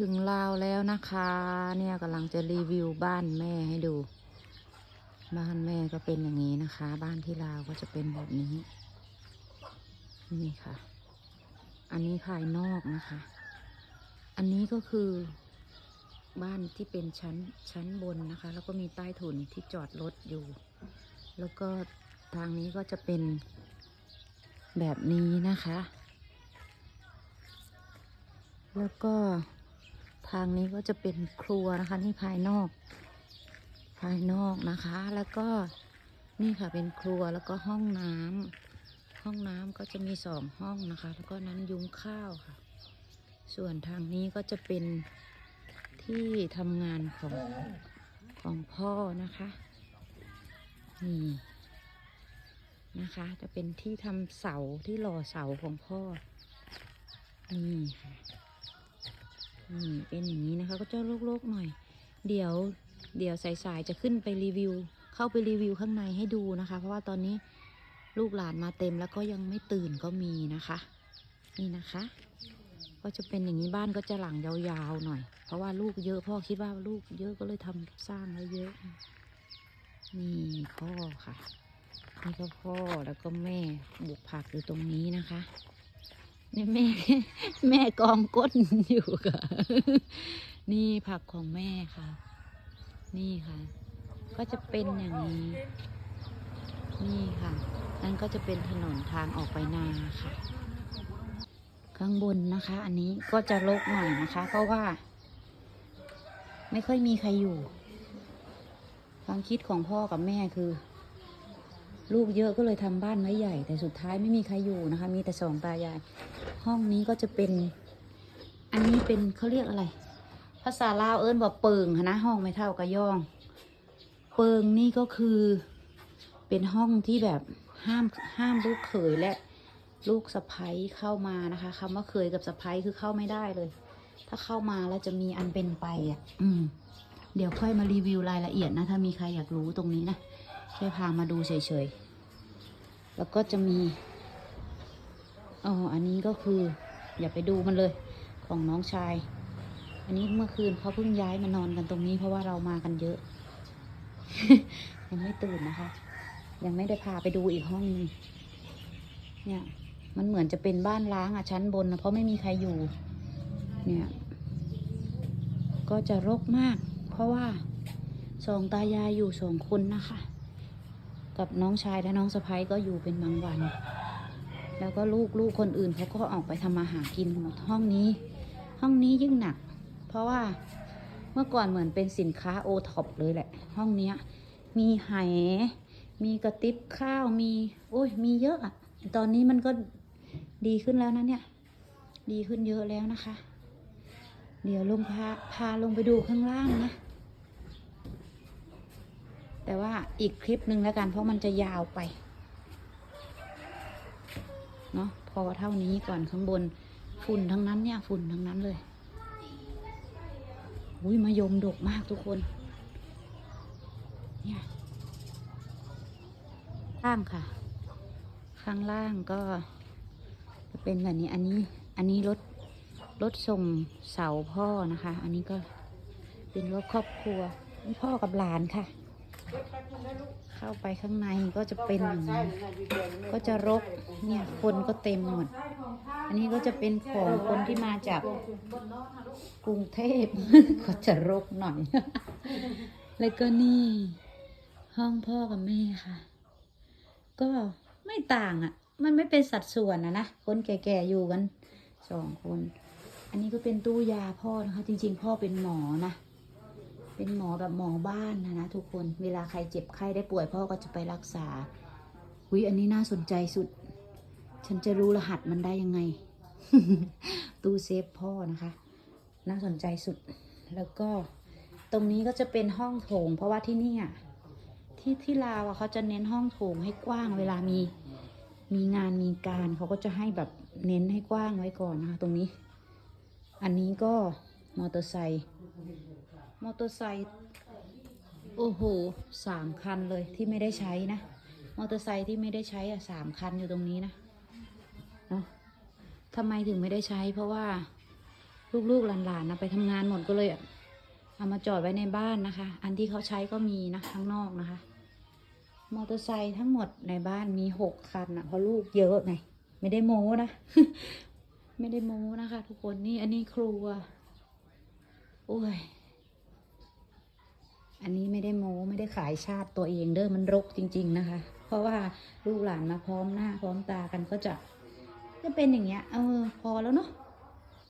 ถึงลาวแล้วนะคะ เนี่ยกำลังจะรีวิวบ้านแม่ให้ดู บ้านแม่ก็เป็นอย่างนี้นะคะ บ้านที่ลาวก็จะเป็นแบบนี้ นี่ค่ะ อันนี้ภายนอกนะคะ อันนี้ก็คือบ้านที่เป็นชั้นชั้นบนนะคะ แล้วก็มีใต้ถุนที่จอดรถอยู่ แล้วก็ทางนี้ก็จะเป็นแบบนี้นะคะ แล้วก็ ทางนี้ก็จะเป็นครัวนะคะนี่ภายนอก ภายนอกนะคะ แล้วก็นี่ค่ะเป็นครัวแล้วก็ห้องน้ำห้องน้ำก็จะมีสองห้องนะคะ แล้วก็นั้นยุ้งข้าวค่ะ ส่วนทางนี้ก็จะเป็นที่ทำงานของของพ่อนะคะนี่นะคะ จะเป็นที่ทำเสาที่หล่อเสาของพ่อนี่ค่ะ นี่เป็นอย่างนี้นะคะ ก็จะโลกๆหน่อย เดี๋ยวเดี๋ยวสายๆจะขึ้นไปรีวิว เข้าไปรีวิวข้างในให้ดูนะคะ เพราะว่าตอนนี้ลูกหลานมาเต็มแล้วก็ยังไม่ตื่นก็มีนะคะ นี่นะคะ ก็จะเป็นอย่างนี้บ้านก็จะหลังยาวๆหน่อย เพราะว่าลูกเยอะพ่อคิดว่าลูกเยอะก็เลยทำสร้างไว้เยอะ นี่พ่อค่ะนี่ก็พ่อแล้วก็แม่ปลูกผักอยู่ตรงนี้นะคะ นี่แม่ แม่กองก้นอยู่ค่ะ นี่ผักของแม่ค่ะ นี่ค่ะ ก็จะเป็นอย่างนี้ นี่ค่ะ นั่นก็จะเป็นถนนทางออกไปนาค่ะ ข้างบนนะคะ อันนี้ก็จะรกหน่อยนะคะ เพราะว่า ไม่ค่อยมีใครอยู่ ความคิดของพ่อกับแม่คือ ลูกเยอะก็เลยทำบ้านไม้ใหญ่ แต่สุดท้ายไม่มีใครอยู่นะคะ มีแต่สองตายาย ห้องนี้ก็จะเป็น อันนี้เป็นเขาเรียกอะไร ภาษาลาวเอิ้นว่าเปิงนะห้องไม่เท่ากับย่อง เปิงนี่ก็คือ เป็นห้องที่แบบห้ามห้ามลูกเขยและลูกสะพ้ยเข้ามานะคะคำว่าเคยกับสะพ้ยคือเข้าไม่ได้เลย ถ้าเข้ามาแล้วจะมีอันเป็นไปอะ อืม เดี๋ยวค่อยมารีวิวรายละเอียดนะ ถ้ามีใครอยากรู้ตรงนี้นะ แค่พามาดูเฉยๆ แล้วก็จะมีอ๋ออันนี้ก็คือ อย่าไปดูมันเลย ของน้องชาย อันนี้เมื่อคืนเขาเพิ่งย้ายมานอนกันตรงนี้เพราะว่าเรามากันเยอะ ยังไม่ตื่นนะคะ ยังไม่ได้พาไปดูอีกห้องนึงเนี่ย มันเหมือนจะเป็นบ้านล้างอะชั้นบนนะเพราะไม่มีใครอยู่ เนี่ย ก็จะรกมาก เพราะว่าสองตายายอยู่สองคนนะคะ กับน้องชายและน้องสะพ้ยก็อยู่เป็นบางวัน แล้วก็ลูกลูกคนอื่นเขาก็ออกไปทำมาหากินหมดห้องนี้ ห้องนี้ยิ่งหนัก เพราะว่าเมื่อก่อนเหมือนเป็นสินค้าโอท็อปเลยแหละ ห้องเนี้ย มีไหมีกระติบข้าวมี โอ้ยมีเยอะอะตอนนี้มันก็ดีขึ้นแล้วนะเนี่ย ดีขึ้นเยอะแล้วนะคะ เดี๋ยวลงพาพาลงไปดูข้างล่างนะ แต่ว่าอีกคลิปหนึ่งแล้วกัน เพราะมันจะยาวไป เนาะพอเท่านี้ก่อนข้างบน ฝุ่นทั้งนั้นเนี่ย ฝุ่นทั้งนั้นเลย อุ้ยมายมดกมากทุกคน เนี่ยข้างค่ะ ข้างล่างก็จะเป็นแบบนี้ อันนี้ อันนี้รถรถส่งเสาพ่อนะคะ อันนี้ก็เป็นรถครอบครัวพ่อกับหลานค่ะ เข้าไปข้างในก็จะเป็นอย่างนี้ก็จะรกเนี่ยคนก็เต็มหมด อันนี้ก็จะเป็นของคนที่มาจากกรุงเทพก็จะรกหน่อย แล้วก็นี่ ห้องพ่อกับแม่ค่ะ ก็ไม่ต่างอะ่ะ มันไม่เป็นสัดส่วนนะนะคนแก่ๆอยู่กันสองคน อันนี้ก็เป็นตู้ยาพ่อนะคะ จริง ๆ พ่อเป็นหมอนะ เป็นหมอแบบหมอบ้านนะนะทุกคนเวลาใครเจ็บไข้ได้ป่วยพ่อก็จะไปรักษาหุยอันนี้น่าสนใจสุด ฉันจะรู้รหัสมันได้ยังไง ตู้เซฟพ่อนะคะ น่าสนใจสุด แล้วก็ตรงนี้ก็จะเป็นห้องโถง เพราะว่าที่นี่อะที่ที่ลาวอะเขาจะเน้นห้องโถงให้กว้างเวลามีมีงานมีการเขาก็จะให้แบบเน้นให้กว้างไว้ก่อนนะคะ ตรงนี้ อันนี้ก็มอเตอร์ไซค์ มอเตอร์ไซค์โอ้โหสามคันเลยที่ไม่ได้ใช้นะ มอเตอร์ไซค์ที่ไม่ได้ใช้อะสามคันอยู่ตรงนี้นะเนาะทำไมถึงไม่ได้ใช้ เพราะว่าลูกๆหลานๆนะไปทำงานหมดก็เลยเอามาจอดไว้ในบ้านนะคะ อันที่เขาใช้ก็มีนะข้างนอกนะคะ มอเตอร์ไซค์ทั้งหมดในบ้านมีหกคันนะเพราะลูกเยอะไงไม่ได้โม้นะ ไม่ได้โม้นะคะ ทุกคนนี่อันนี้ครัว โอ้ย อันนี้ไม่ได้โม้ไม่ได้ขายชาติตัวเองเด้อมันรกจริง ๆนะคะ เพราะว่าลูกหลานมาพร้อมหน้าพร้อมตากันก็จะจะเป็นอย่างเงี้ยเออพอแล้วเนาะ